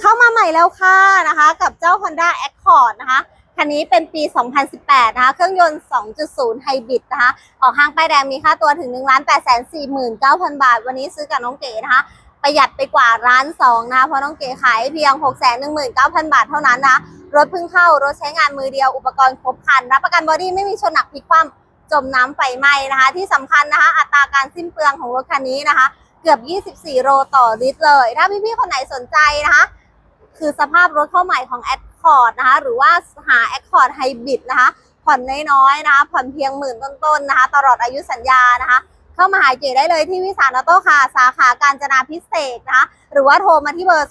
เข้ามาใหม่แล้วค่ะนะคะ กับเจ้า Honda Accord นะคะคันนี้เป็นปี 2018 นะคะ เครื่องยนต์ 2.0 ไฮบริดนะคะ ออกห้างป้ายแดงมีค่าตัวถึง 1 8 4 9 0 0 0 บาท วันนี้ซื้อกับน้องเก๋นะคะ ประหยัดไปกว่าร้านสองนะคะเพราะน้องเก๋ขายเพียง 6 1 9 0 0 0 บาทเท่านั้นนะคะรถเพิ่งเข้ารถใช้งานมือเดียวอุปกรณ์ครบครัน รับประกันบอดี้ไม่มีชนหนักพลิกคว่ำจมน้ำไฟไหม้นะคะ ที่สำคัญนะคะ อัตราการสิ้นเปลืองของรถคันนี้นะคะ เกือบ 24 โลต่อลิตรเลย ถ้าพี่ๆคนไหนสนใจนะคะ คือสภาพรถเข้าใหม่ของ Accord นะคะ หรือว่าหา Accord Hybrid นะคะ ผ่อนน้อยๆนะคะ ผ่อนเพียงหมื่นต้นๆนะคะ ตลอดอายุสัญญานะคะ เข้ามาหาเก๋ได้เลยที่วิสานอโต้ค่ะ สาขาการจนาพิเศษนะคะ หรือว่าโทรมาที่เบอร์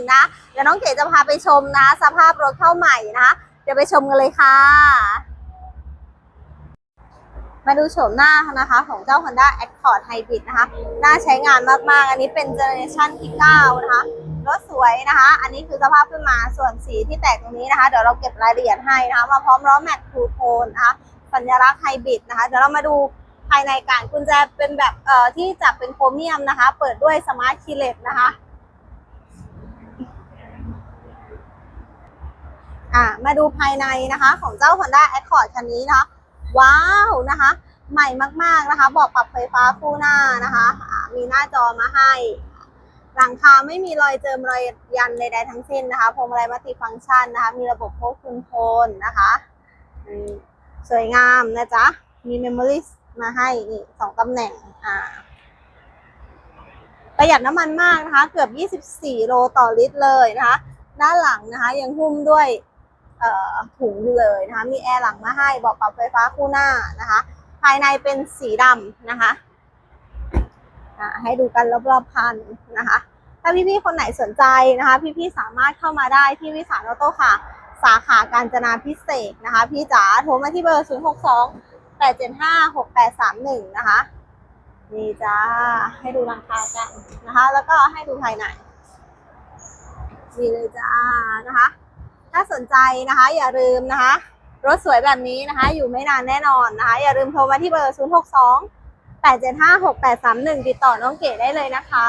0628756831 นะ เดี๋ยวน้องเก๋จะพาไปชมนะะสภาพรถเข้าใหม่นะคะ เดี๋ยวไปชมกันเลยค่ะ มาดูโฉมหน้านะคะของเจ้า Honda Accord Hybrid นะคะ น่าใช้งานมากๆ อันนี้เป็นเจเนอเรชันที่ 9 นะคะ รถสวยนะคะ อันนี้คือสภาพขึ้นมา ส่วนสีที่แตกตรงนี้นะคะ เดี๋ยวเราเก็บรายละเอียดให้นะคะ มาพร้อมล้อแม็กทูโทนนะคะ สัญลักษณ์ไฮบริดนะคะ เดี๋ยวเรามาดูภายในกันกุญแจเป็นแบบเอ่อที่จับเป็นโครเมียมนะคะ เปิดด้วยสมาร์ทคีเลตนะคะอ่ามาดูภายในนะคะ ของเจ้า Honda Accord คันนี้นะคะ ว้าวนะคะ ใหม่มากๆนะคะ บอกปรับไฟฟ้าคู่หน้านะคะมีหน้าจอมาให้ หลังคาไม่มีรอยเจิมรอยยันใดๆทั้งสิ้นนะคะพวงมาลัยมัลติฟังก์ชันนะคะ มีระบบควบคุมโทนนะคะสวยงามนะจ๊ะ มีเมมโมรี่มาให้นี่สองตำแหน่งอ่าประหยัดน้ำมันมากนะคะ เกือบ 24 โลต่อลิตรเลยนะคะ ด้านหลังนะคะ ยังหุ้มด้วย ถุงอยู่เลยนะคะ มีแอร์หลังมาให้เบอกปรับไฟฟ้าคู่หน้านะคะ ภายในเป็นสีดำนะคะให้ดูกันรอบๆคันนะคะ ถ้าพี่ๆคนไหนสนใจนะคะ พี่ๆสามารถเข้ามาได้ที่วิสานออโต้ค่ะ สาขาการจนาพิเศษนะคะ พี่จ๋าโทรมาที่เบอร์ 0 6 2 8 7 5 6 8 3 1 นะคะนี่จ้าให้ดูราคากันนะคะ แล้วก็ให้ดูภายในนี่เลยจ้านะคะ ถ้าสนใจนะคะ อย่าลืมนะคะ รถสวยแบบนี้นะคะ อยู่ไม่นานแน่นอนนะคะ อย่าลืมโทรมาที่เบอร์ 0 6 2 8 7 5 6 8 3 1 ติดต่อน้องเก๋ได้เลยนะคะ